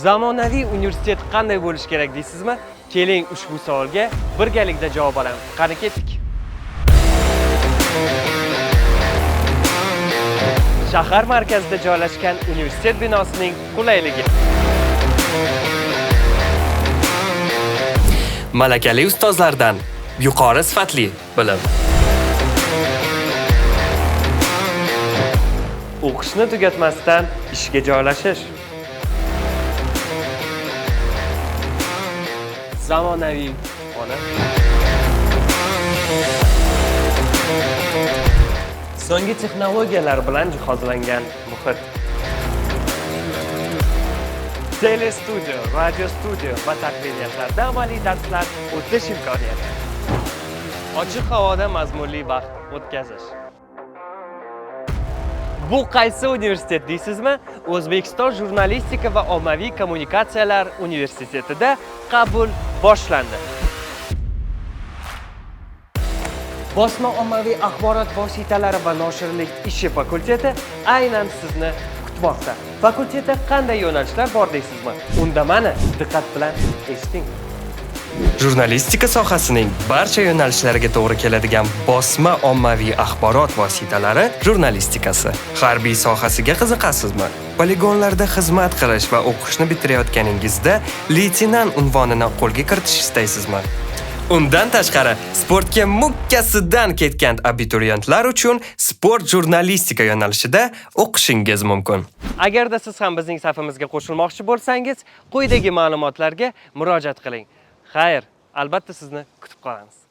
Zamonaviy universitet qanday bo'lishi kerak deysizmi? Keling ushbu savolga birgalikda javob olamiz. Qani ketdik. Shahar markazida joylashgan universitet binosining qulayligi. Malakali ustozlardan yuqori sifatli bilim. O'qishni tugatmasdan ishga joylashish. Zamonaviy xona. So'nggi texnologiyalar bilan jihozlangan muhit. Telestudio, radio studio va taqdimotlarda amaliy darslar o'tish imkoniyati. Ochiq havoda mazmunli vaqt o'tkazish. Bu qaysi universitet deysizmi? O'zbekiston jurnalistika va ommaviy kommunikatsiyalar universitetida qabul boshlandi. Bosma ommaviy axborot vositalari va noshirlik ishi fakulteti aynan sizni kutmoqda. Fakultetda qanday yo'nalishlar bor deysizmi? Unda mana diqqat bilan eshiting. Jurnalistika sohasining barcha yo'nalishlariga to'g'ri keladigan bosma ommaviy axborot vositalari jurnalistikasi. Harbiy sohasiga qiziqasizmi? Poligonlarda xizmat qilish va o'qishni bitirayotganingizda leytenant unvonini qo'lga kiritish istaysizmi? Undan tashqari, sportga mukkasidan ketgan abituriyentlar uchun sport jurnalistika yo'nalishida o'qishingiz mumkin. Agarda siz ham bizning safimizga qo'shilmoqchi bo'lsangiz, quyidagi ma'lumotlarga murojaat qiling. Xayr, albatta sizni kutib qolamiz.